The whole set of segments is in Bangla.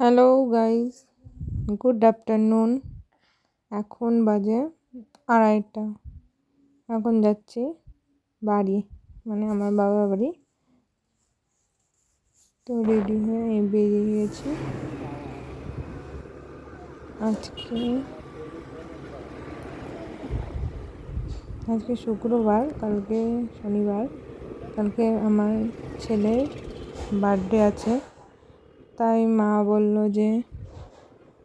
Hello guys, good afternoon. এখন বাজে আড়াইটা। এখন যাচ্ছি বাড়ি মানে আমার বাবার বাড়ি। তো রেডি হয়ে বেরিয়ে গেছি। আজকে আজকে শুক্রবার, কালকে শনিবার। কালকে আমার ছেলের বার্থডে আছে। তাই মা বলল যে,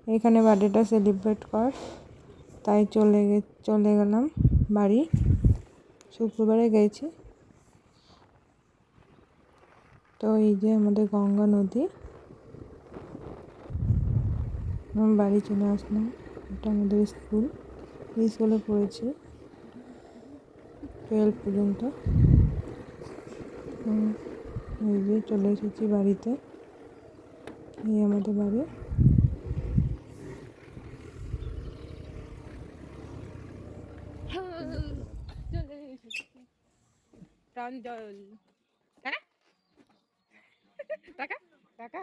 এখানে বার্থডেটা সেলিব্রেট কর। তাই চলে গে, চলে গেলাম বাড়ি। শুক্রবারে গেছি। তো এই যে আমাদের গঙ্গা নদী। আমি বাড়ি চলে আসলাম। এটা আমাদের স্কুল। স্কুলে পড়েছি টুয়েলভ পর্যন্ত। এই যে চলে এসেছি বাড়িতে। এই আমাদের বাড়ি। প্রাঞ্জল টাকা টাকা টাকা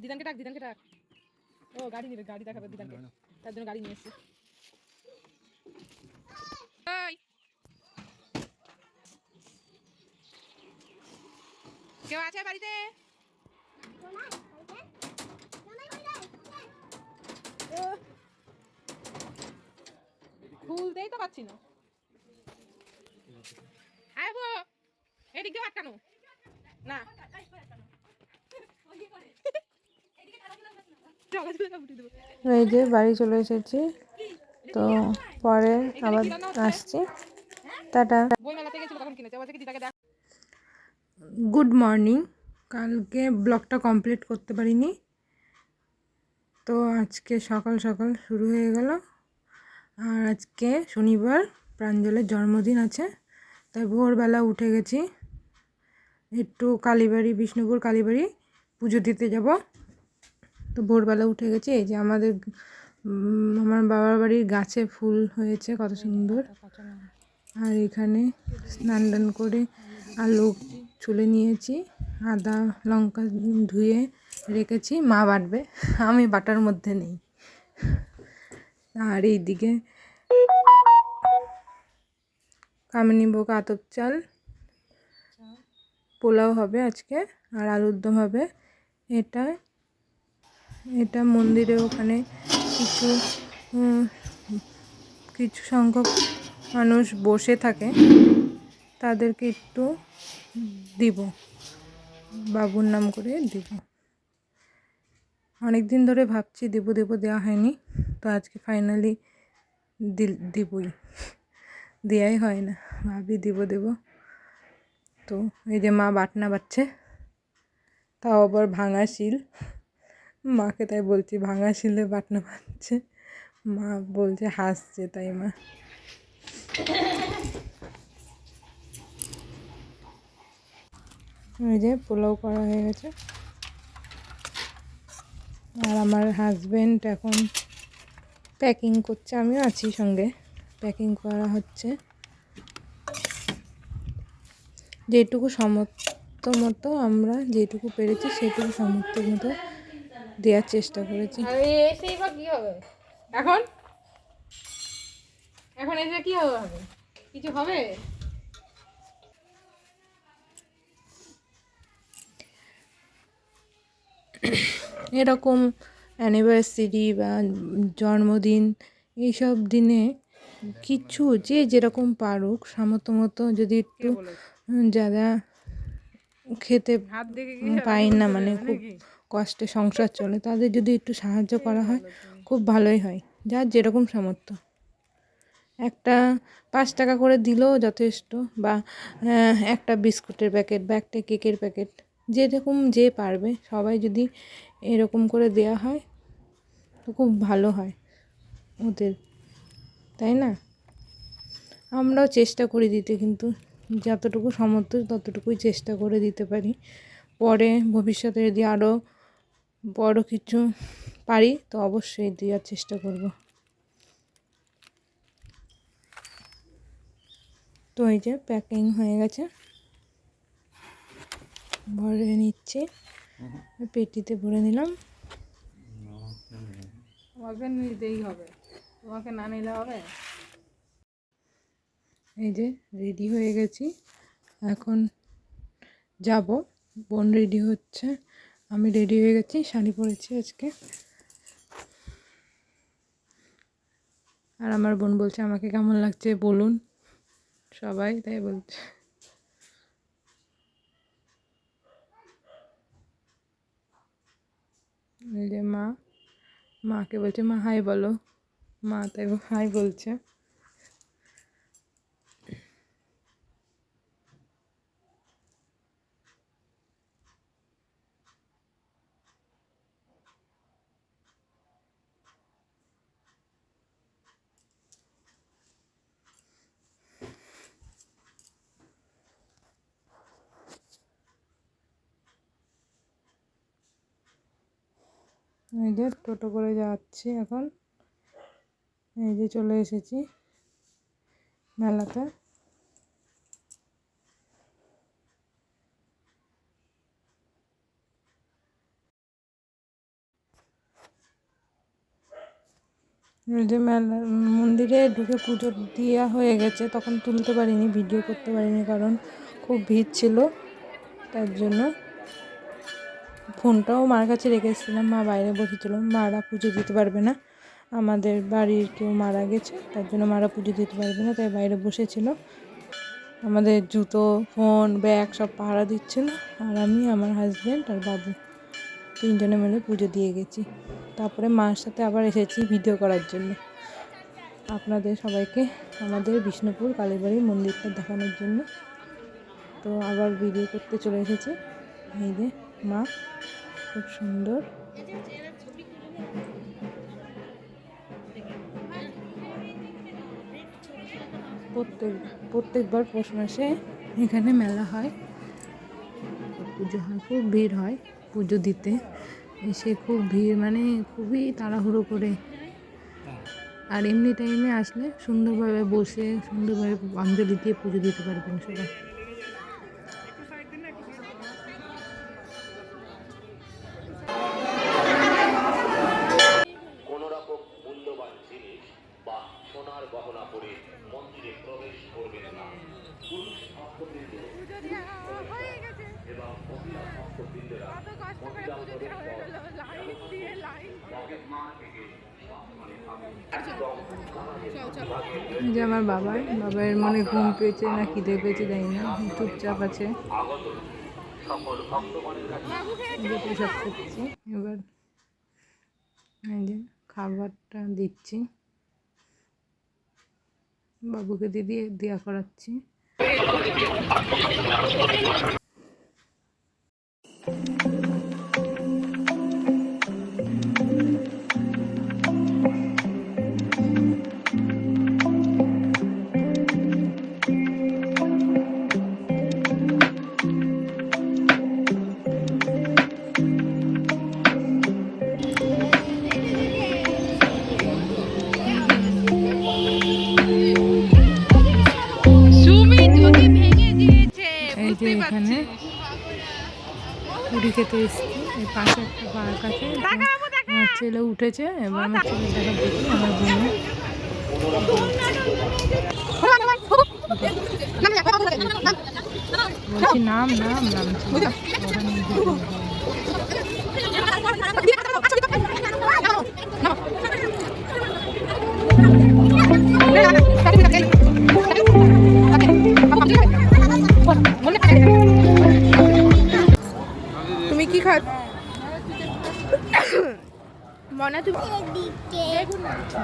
দিদানকে ডাক দিদানকে ডাক। ও, গাড়ি নেবে, গাড়ি দেখাবে দিদানকে। তার জন্য গাড়ি নিয়ে এসছি। কেউ আছে বাড়িতে? খুলতেই তো পাচ্ছি না। এদিক আটকানো না। এই যে বাড়ি চলে এসেছি। তো পরে আবার আসছি। টাটা। Good morning. কালকে ব্লগটা কমপ্লিট করতে পারিনি। তো আজকে সকাল সকাল শুরু হয়ে গেল। আর আজকে শনিবার, প্রাঞ্জলের জন্মদিন আছে, তাই ভোরবেলা উঠে গেছি। একটু কালীবাড়ি, বিষ্ণুপুর কালীবাড়ি পুজো দিতে যাব। তো ভোরবেলা উঠে গেছি, এই যে আমাদের আমার বাবার বাড়ির গাছে ফুল হয়েছে, কত সুন্দর। আর এখানে স্নান টান করে আলু ছুলে নিয়েছি। আদা, লঙ্কা ধুয়ে রেখেছি, মা বাটবে, আমি বাটার মধ্যে নেই। আর এইদিকে কামিনী ভোগ আতপ চাল। পোলাও হবে আজকে, আর আলুর দম হবে। এটা এটা মন্দিরে ওখানে কিছু কিছু সংখ্যক মানুষ বসে থাকে, তাদেরকে একটু দিব। বাবুর নাম করে দিব। অনেক দিন ধরে ভাবছি দেবো দেবো দেওয়া হয়নি, তো আজকে ফাইনালি দিবই। দেওয়াই হয় না, ভাবি দেবো দেবো। তো এই যে মা বাটনা বাটছে তাও আবার ভাঙা শিল। মাকে তাই বলছি ভাঙা শিলে বাটনা বাটছে মা বলছে হাসছে তাই মা। এই যে পোলাও করা হয়ে গেছে। আর আমার হাজব্যান্ড এখন প্যাকিং করছে, আমিও আছি সঙ্গে। প্যাকিং করা হচ্ছে। যেটুকু সমর্থ মতো আমরা যেটুকু পেরেছি, সেটুকু সমর্থ মতো দেওয়ার চেষ্টা করেছি। এখন? এখন এসে কি হবে? কিছু হবে? এরকম অ্যানিভার্সারি বা জন্মদিন এইসব দিনে কিছু যে যেরকম পারুক সামর্থ্য মতো যদি একটু যারা খেতে পায় না মানে খুব কষ্টে সংসার চলে তাদের যদি একটু সাহায্য করা হয় খুব ভালোই হয়। যার যেরকম সামর্থ্য। একটা পাঁচ টাকা করে দিলেও যথেষ্ট বা একটা বিস্কুটের প্যাকেট বা একটা কেকের প্যাকেট যেরকম যে পারবে, সবাই যদি এরকম করে দেয়া হয়, তো খুব ভালো হয় ওদের, তাই না? আমরাও চেষ্টা করি দিতে, কিন্তু যতটুকু সামর্থ্য, ততটুকুই চেষ্টা করে দিতে পারি। পরে ভবিষ্যতে যদি আরও বড় কিছু পারি, তো অবশ্যই দেওয়ার চেষ্টা করব। তো এই যে প্যাকিং হয়ে গেছে। ভরে নিচ্ছি। পেটিতে ভরে নিলাম। তোমাকে নিতেই হবে। তোমাকে না নিলে হবে? এই যে রেডি হয়ে গেছি। এখন যাব। বোন রেডি হচ্ছে। আমি রেডি হয়ে গেছি। শাড়ি পরেছি আজকে। আর আমার বোন বলছে আমাকে কেমন লাগছে বলুন। সবাই তাই বলছে। যে মা মাকে বলছে মা হাই বলো। মা তাই হাই বলছে। এই যে টোটো করে যাচ্ছি এখন। এই যে চলে এসেছি মেলাতে। যে মেলা, মন্দিরে ঢুকে পুজো দেওয়া হয়ে গেছে। তখন তুলতে পারিনি, ভিডিও করতে পারিনি, কারণ খুব ভিড় ছিল তার জন্য। ফোনটাও মার কাছে রেখেছিলাম মা বাইরে বসেছিল। মারা পুজো দিতে পারবে না। আমাদের বাড়ির কেউ মারা গেছে, তার জন্য মারা পুজো দিতে পারবে না, তাই বাইরে বসেছিল। আমাদের জুতো, ফোন, ব্যাগ সব পাহারা দিচ্ছিল, আর আমি, আমার হাজব্যান্ড আর বাবু। তিনজনে মিলে পুজো দিয়ে গেছি। তারপরে মার সাথে আবার এসেছি ভিডিও করার জন্য। আপনাদের সবাইকে আমাদের বিষ্ণুপুর কালীবাড়ির মন্দিরটা দেখানোর জন্য। তো আবার ভিডিও করতে চলে এসেছি। এই যে মা, খুব সুন্দর। প্রত্যেক, প্রত্যেকবার পৌষ মাসে এখানে মেলা হয়। পুজো হয়, খুব ভিড় হয় পুজো দিতে। এসে খুব ভিড় মানে খুবই তাড়াহুড়ো করে। আর এমনি টাইমে আসলে সুন্দরভাবে বসে, সুন্দরভাবে অঞ্জলি দিয়ে পুজো দিতে পারবেন সবাই। যে আমার বাবার বাবার মনে ঘুম পেয়েছে না খিদে পেয়েছে, জানি না, চুপচাপ আছে। এবার এই যে খাবারটা দিচ্ছি। বাবুকে দিদি দেওয়া করাচ্ছি। এসেছি এই আছে তো আমার ছেলে উঠেছে এবার আমার ছেলে দেখা দেখি আমার বোন। বলছি নাম নাম নাম।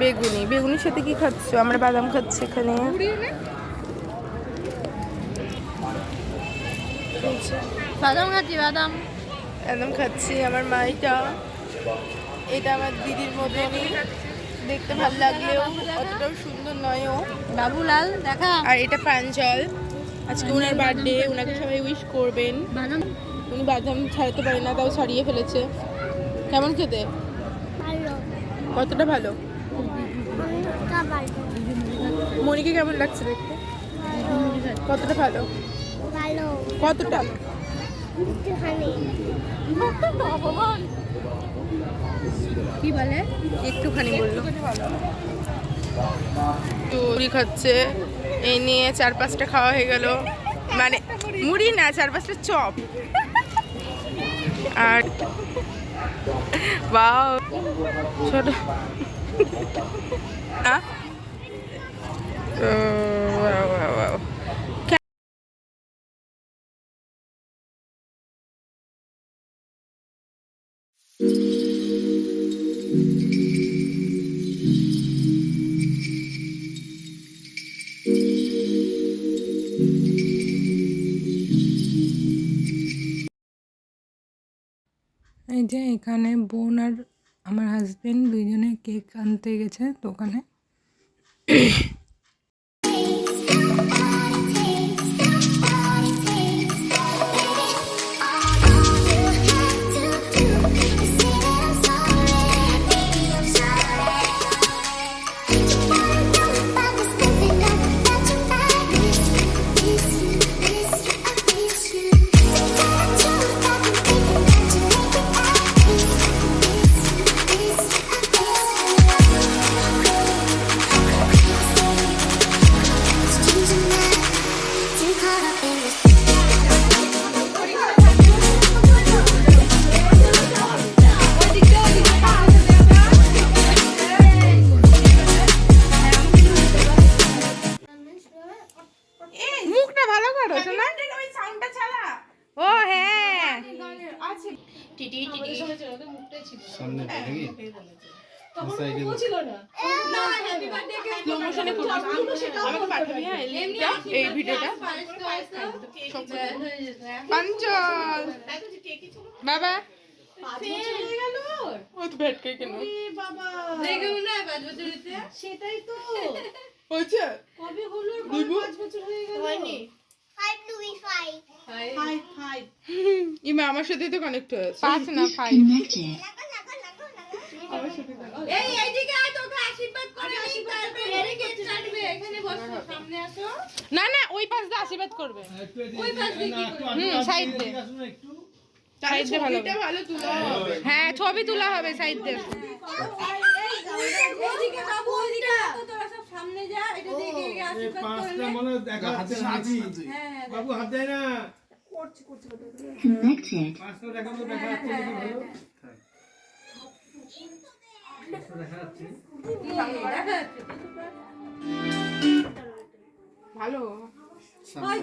বেগুনি। বেগুনির সাথে কি খাচ্ছ? আমরা বাদাম খাচ্ছি এখানে। বাদাম খাচ্ছি বাদাম। একদম খাচ্ছি আমার মা এটা। এটা আমার দিদির মতনই। দেখতে ভালো লাগলেও অতটাও সুন্দর নয় ও। বাবুলাল দেখা। আর এটা প্রাঞ্জল আজকে ওনার বার্থডে ওনাকে সবাই উইশ করবেন। উনি বাদাম ছাড়াতে পারে না তাও ছাড়িয়ে ফেলেছে। কেমন খেতে? কতটা ভালো? মনিকে কেমন লাগছে দেখতে? কতটা ভালো? ভালো। কতটা? কি বলে? একটুখানি বলল। মুড়ি খাচ্ছে। এই নিয়ে চার পাঁচটা খাওয়া হয়ে গেল। মানে মুড়ি না চার পাঁচটা চপ। আর বাও ছোট আহ? এই যে এখানে বোন আর আমার হাজবেন্ড দুইজনে কেক আনতে গেছে দোকানে। সামনে হ্যাঁ লিংকটা এই ভিডিওটা পাঞ্চল। বাবা। ও তো ভেটকে কেন? সেটাই তো। হয়েছে? কবে হলো? দিব? হয়নি। Five Louis five. Five five ইমা আমার সাথেই তো কানেক্ট হয়েছে। পাঁচ না ফাইভ এই এইদিকে আয় তোকে আশীর্বাদ করে নি তারপরে কেক কাটবে এখানে বসো সামনে আসো। না না ওই পাশ দিয়ে আশীর্বাদ করবে। ওই পাশ দিয়ে কি হুম সাইড দিয়ে তাহলে সাইডে ভালো ছবিটা ভালো তুলা হবে। হ্যাঁ ছবি তোলা হবে সাইড দিয়ে। এইদিকে বাবু ওইদিকে তোরা সব সামনে যা এটা দিয়ে কেক আশীর্বাদ করে নে। মনে দেখা হাতে সাজি। হ্যাঁ বাবু হাত দেয় না। পাঁচটা দেখা পাঁচটা ভালো। ওই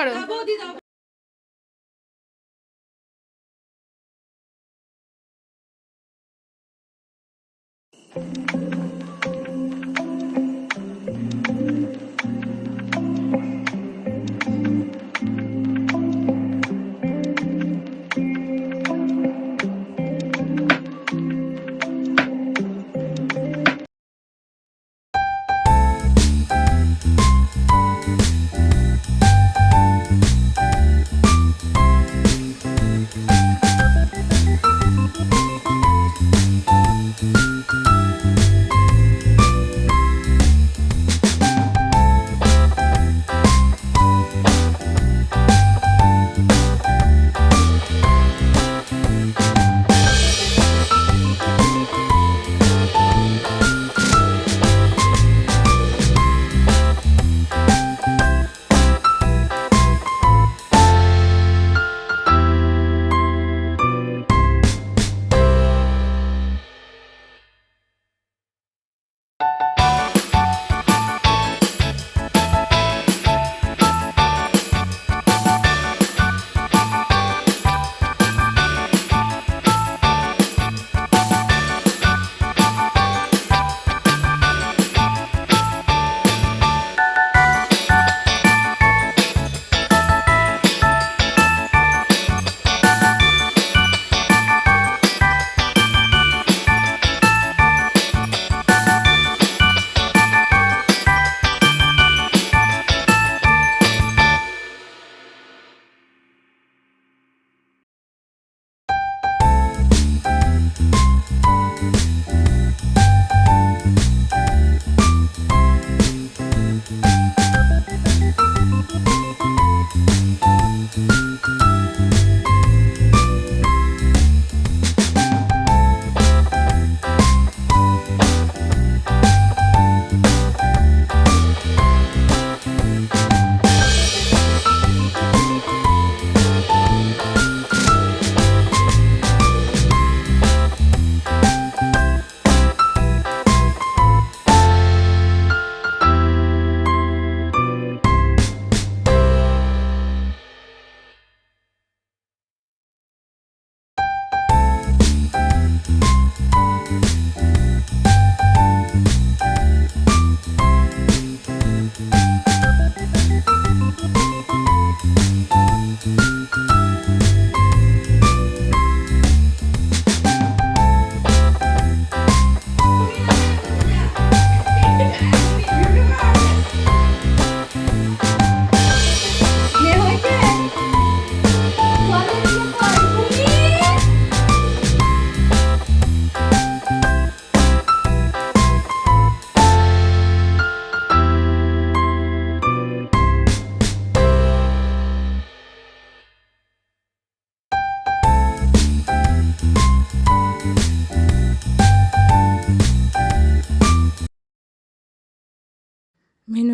করো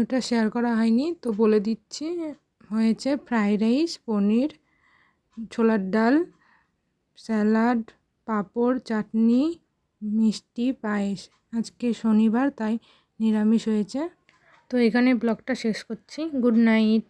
বড় শেয়ার করা হয়নি, তো বলে দিচ্ছি, হয়েছে ফ্রাইড রাইস, পনির, ছোলার ডাল, স্যালাড, পাঁপড়, চাটনি, মিষ্টি, পায়েস। আজকে শনিবার, তাই নিরামিষ হয়েছে। তো এখানে ব্লগটা শেষ করছি। Good night.